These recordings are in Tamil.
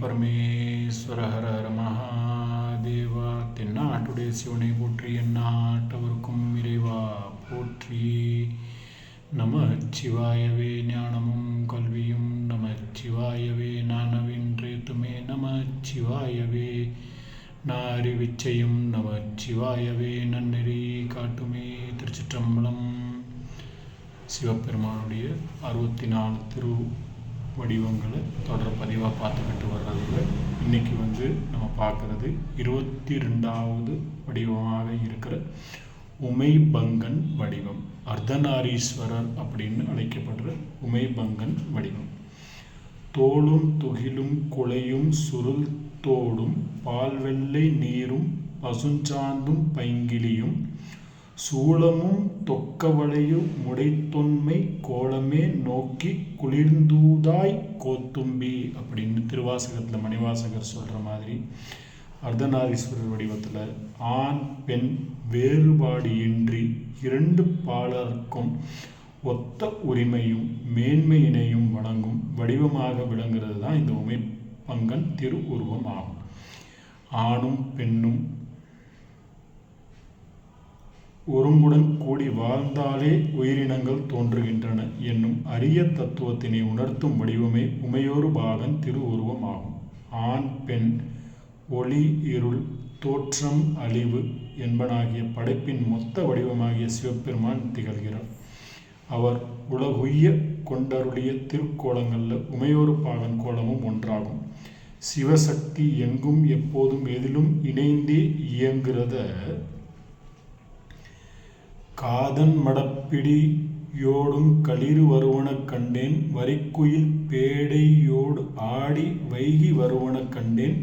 பரமேஸ்வர ஹர ஹர மகாதேவா தென்னாட்டுடைய சிவனை போற்றி எந்நாட்டவர்க்கும் இறைவா போற்றி. நம சிவாயவே ஞானமும் கல்வியும் நம சிவாயவே நானவின்றேத்துமே நம சிவாயவே நாரிவிச்சையும் நம சிவாயவே நன்னெறி காட்டுமே திருச்சிற்றம்பலம். சிவபெருமானுடைய அறுபத்தி நாலு திரு வடிவங்களை தொடர் பதிவாக பார்த்துக்கிட்டு வர்றதுல இன்னைக்கு வந்து நம்ம பார்க்குறது இருபத்தி ரெண்டாவது வடிவமாக இருக்கிற உமைபங்கன் வடிவம் அர்த்தநாரீஸ்வரர் அப்படின்னு அழைக்கப்படுற உமைபங்கன் வடிவம். தோளும் துகிலும் குலையும் சுருள் தோடும் பால் வெள்ளை நீரும் பசுஞ்சாந்தும் பைங்கிலியும் சூளமும் தொக்கவளையும் முடைத்தொன்மை கோலமே நோக்கி குளிர்ந்தூதாய் கோத்தும்பி அப்படின்னு திருவாசகத்தில் மணிவாசகர் சொல்கிற மாதிரி அர்த்தநாரீஸ்வரர் வடிவத்தில் ஆண் பெண் வேறுபாடு இன்றி இரண்டு பாலருக்கும் ஒத்த உரிமையும் மேன்மையினையும் வழங்கும் வடிவமாக விளங்குறது தான் இந்த உமை பங்கன் திரு உருவம் ஆகும். ஆணும் பெண்ணும் ஒருங்குடன் கூடி வாழ்ந்தாலே உயிரினங்கள் தோன்றுகின்றன என்னும் அரிய தத்துவத்தினை உணர்த்தும் வடிவமே உமையோரு பாகன் திரு உருவம் ஆகும் ஆண் பெண் ஒளி இருள் தோற்றம் அழிவு என்பனாகிய படைப்பின் மொத்த வடிவமாகிய சிவபெருமான் திகழ்கிறார். அவர் உலகுய்ய கொண்டருடைய திருக்கோலங்களில் உமையோரு பாகன் கோலமும் ஒன்றாகும். சிவசக்தி எங்கும் எப்போதும் எதிலும் இணைந்தே இயங்குகிறத காதன் மடப்பிடி யோடும் களிறு வருவனக் கண்டேன் வரிக்குயில் பேடையோடு ஆடி வைகி வருவன கண்டேன்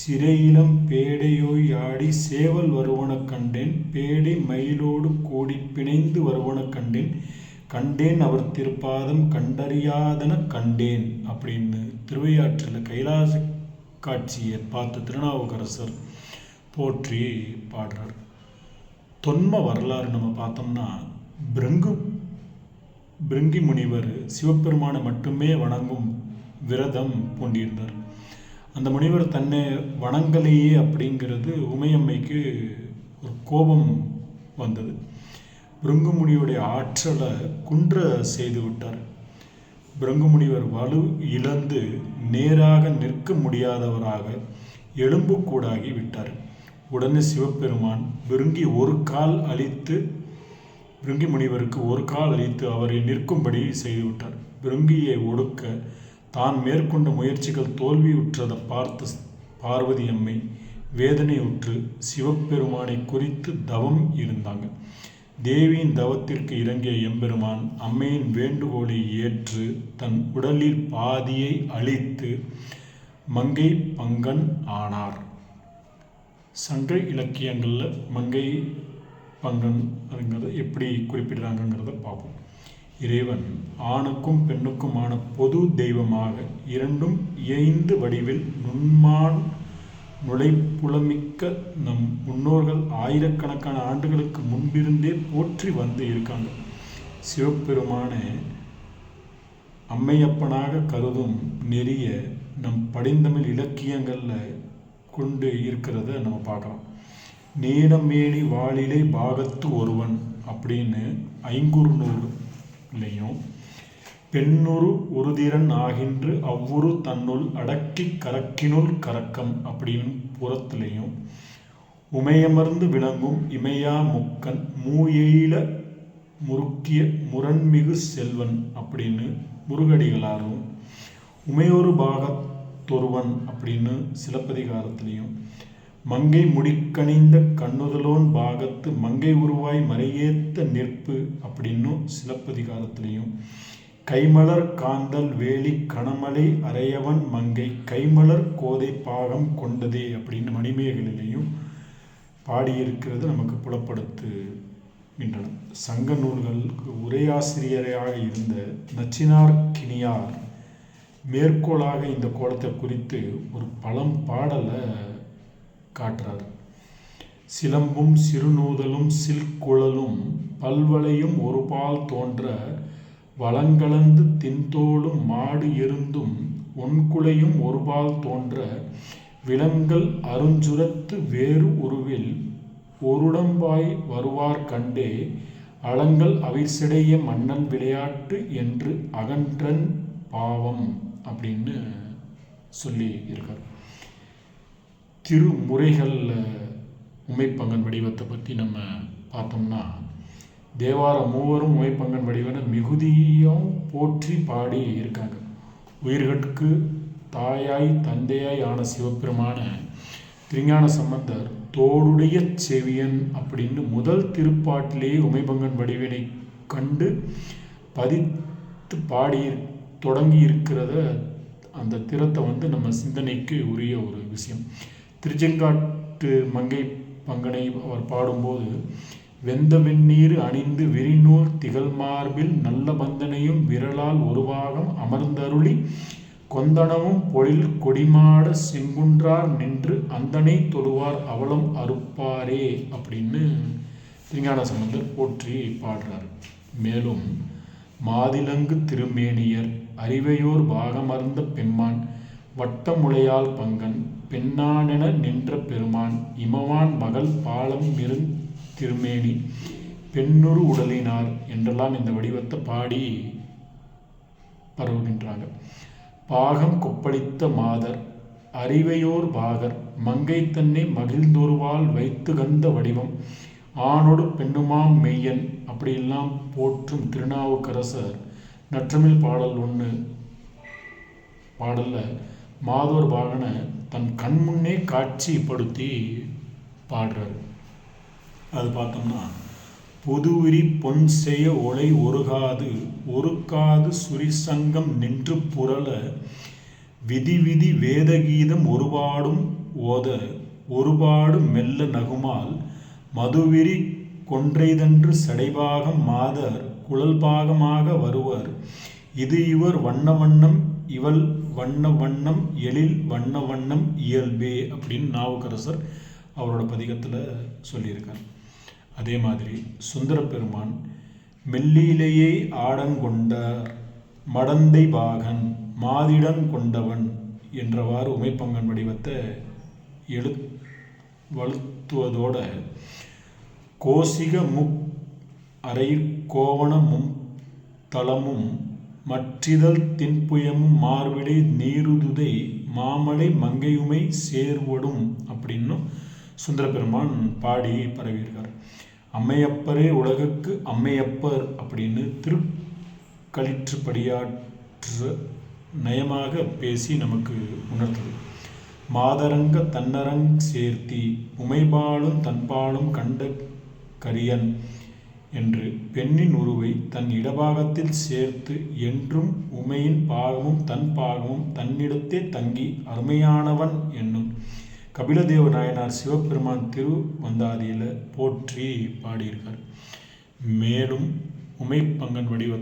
சிறையிலம் பேடையோய் ஆடி சேவல் வருவனக் கண்டேன் பேடை மயிலோடு கூடி பிணைந்து வருவன கண்டேன் கண்டேன் அவர் திருப்பாதம் கண்டறியாதன கண்டேன் அப்படின்னு திருவையாற்றில் கைலாச காட்சியை பார்த்த திருநாவுக்கரசர் போற்றி பாடுறார். தொன்ம வரலாறு நம்ம பார்த்தோம்னா பிருங்கு பிருங்கி முனிவர் சிவபெருமானை மட்டுமே வணங்கும் விரதம் பூண்டியிருந்தார். அந்த முனிவர் தன்னை வணங்கலையே அப்படிங்கிறது உமையம்மைக்கு ஒரு கோபம் வந்தது. பிருங்குமுனியுடைய ஆற்றலை குன்ற செய்து விட்டார். பிருங்குமுனிவர் வலு இழந்து நேராக நிற்க முடியாதவராக எலும்புக்கூடாகி விட்டார். உடனே சிவபெருமான் பிருங்கி ஒரு கால் அழித்து பிருங்கி முனிவருக்கு ஒரு கால் அழித்து அவரை நிற்கும்படி செய்துவிட்டார். பிருங்கியை ஒடுக்க தான் மேற்கொண்ட முயற்சிகள் தோல்வியுற்றதை பார்த்து பார்வதி அம்மை வேதனையுற்று சிவபெருமானை குறித்து தவம் இருந்தாங்க. தேவியின் தவத்திற்கு இறங்கிய எம்பெருமான் அம்மையின் வேண்டுகோளை ஏற்று தன் உடலில் பாதியை அழித்து மங்கை பங்கன் ஆனார். சங்க இலக்கியங்களில் மங்கை பங்கன் அதுங்கிறத எப்படி குறிப்பிடுறாங்கங்கிறத பார்ப்போம். இறைவன் ஆணுக்கும் பெண்ணுக்குமான பொது தெய்வமாக இரண்டும் இயைந்து வடிவில் நுண்மான் நுழைப்புலமிக்க நம் முன்னோர்கள் ஆயிரக்கணக்கான ஆண்டுகளுக்கு முன்பிருந்தே போற்றி வந்து இருக்காங்க. சிவபெருமான அம்மையப்பனாக கருதும் நெறிய நம் படிந்தமிழ் இலக்கியங்களில் கொண்டு இருக்கிறத நம்ம பார்க்கலாம் நீலமேனி வாளிலை பாகத்து ஒருவன் அப்படின்னு ஐங்குறுநூறுலையும் பெண்ணுரு உறுதிரன் ஆகின்று அவ்வுரு தன்னுள் அடக்கி கலக்கினுள் கரக்கம் அப்படின்னு புறத்திலையும் உமையமர்ந்து விளங்கும் இமையா முக்கன் மூயெயில முறுக்கிய முரண்மிகு செல்வன் அப்படின்னு முருகடிகளாரும் உமையொரு தொருவன் அப்படின்னு சிலப்பதிகாரத்திலையும் மங்கை முடிக்கணிந்த கண்ணுதலோன் பாகத்து மங்கை உருவாய் மறையேத்த நிற்பு அப்படின்னும் சிலப்பதிகாரத்திலையும் கைமலர் காந்தல் வேலி கணமலை அறையவன் மங்கை கைமலர் கோதை பாகம் கொண்டதே அப்படின்னு மணிமேகலிலையும் பாடியிருக்கிறது நமக்கு புலப்படுத்துகின்றன. சங்க நூல்களுக்கு உரையாசிரியராக இருந்த நச்சினார் கிணியார் மேற்கோளாக இந்த கோலத்தை குறித்து ஒரு பழம் பாடலை காட்டுறார். சிலம்பும் சிறுநூதலும் சில்குழலும் பல்வளையும் ஒருபால் தோன்ற வளங்கலந்து தின்தோளும் மாடு எருந்தும் ஒன்குலையும் ஒருபால் தோன்ற விலங்கள் அருஞ்சுரத்து வேறு உருவில் ஒருடம்பாய் வருவார் கண்டே அளங்கள் அவிசடைய மன்னன் விளையாட்டு என்று அகன்றன் பாவம். அப்படின்னு சொல்லி இருக்கார். திருமுறைகளில் உமைப்பங்கன் வடிவத்தை பற்றி நம்ம பார்த்தோம்னா தேவார மூவரும் உமைப்பங்கன் வடிவனை மிகுதியும் போற்றி பாடி இருக்காங்க. உயிர்களுக்கு தாயாய் தந்தையாய் ஆன சிவபெருமான திருஞான சம்பந்தர் தோடுடைய செவியன் அப்படின்னு முதல் திருப்பாட்டிலேயே உமைபங்கன் வடிவினை கண்டு பதித்து பாடி தொடங்கி இருக்கிறத அந்த திறத்தை வந்து நம்ம சிந்தனைக்கு உரிய ஒரு விஷயம். திருச்செங்காட்டு மங்கை பங்கனை அவர் பாடும்போது வெந்த வெந்நீர் அணிந்து விரிநூல் திகழ் மார்பில் நல்ல பந்தனையும் விரலால் உருவாகம் அமர்ந்தருளி கொந்தனமும் பொழில் கொடிமாட செங்குன்றார் நின்று அந்தனை தொழுவார் அவலம் அறுப்பாரே அப்படின்னு திருஞான சம்பந்தர் போற்றி பாடுறார். மேலும் மாதிலங்கு திருமேனியர் அறிவையோர் பாகமர்ந்த பெம்மான் வட்டமுளையால் பங்கன் பெண்ணானென நின்ற பெருமான் இமவான் மகள் பாலம் மிருந் திருமேனி பெண்ணுரு உடலினார் என்றெல்லாம் இந்த வடிவத்தை பாடி பரவுகின்றாங்க. பாகம் கொப்பளித்த மாதர் அறிவையோர் பாகர் மங்கை தன்னை மகிழ்ந்தொருவால் வைத்து கந்த வடிவம் ஆணொடு பெண்ணுமாம் மெய்யன் அப்படியெல்லாம் போற்றும் திருநாவுக்கரசர் நற்றமிழ் பாடல் ஒன்று பாடலில் மாதோர் பாகனை தன் கண் முன்னே காட்சிப்படுத்தி பாடுறார். அது பார்த்தோம்னா பொதுவிரி பொன் செய்ய ஒளை ஒருகாது ஒருக்காது சுரிசங்கம் நின்று புரள விதி விதி வேதகீதம் ஒருபாடும் ஓத ஒருபாடு மெல்ல நகுமால் மதுவிரி கொன்றைதன்று சடைபாகம் மாதர் குழல் பாகமாக வருவர். இது இவர் வண்ண வண்ணம் இவள் வண்ண வண்ணம் எழில் வண்ண வண்ணம் இயல்பே அப்படின்னு நாவுக்கரசர் அவரோட பதிகத்தில் சொல்லியிருக்கார். அதே மாதிரி சுந்தர பெருமான் மெல்லியிலேயே ஆடங்கொண்டார் மடந்தை பாகன் மாதிடன் கொண்டவன் என்றவாறு உமைப்பங்கன் வடிவத்தை எழு வலுத்துவதோட கோசிக முக் அரைக்கோவணமும் தளமும் மற்றிதழ் தின்புயமும் மார்விடை நீருதுதை மாமலை மங்கையுமை சேர்வடும் அப்படின்னும் சுந்தர பெருமான் பாடி பரவியிருக்கார். அம்மையப்பரே உலகுக்கு அம்மையப்பர் அப்படின்னு திருக்களிற்றுப்படியாற்று நயமாக பேசி நமக்கு உணர்த்தது. மாதரங்க தன்னரங் சேர்த்தி உமைபாலும் தன்பாலும் கண்ட கரியன் என்று பெண்ணின் உருவை தன் இடபாகத்தில் சேர்த்து என்றும் உமையின் பாகமும் தன் பாகமும் தன்னிடத்தே தங்கி அருமையானவன் என்னும் கபிலதேவ நாயனார் சிவபெருமான் திரு வந்தாதியில் போற்றி பாடியிருக்கார். மேலும் உமைப்பங்கன் வடிவ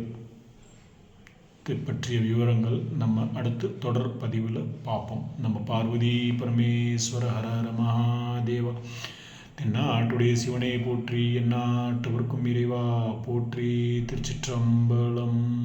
பற்றிய விவரங்கள் நம்ம அடுத்து தொடர் பதிவில் பார்ப்போம். நம்ம பார்வதி பரமேஸ்வர ஹர ஹர மகாதேவா. தென்னாட்டுடைய சிவனை போற்றி எந்நாட்டவர்க்கும் இறைவா போற்றி திருச்சிற்றம்பலம்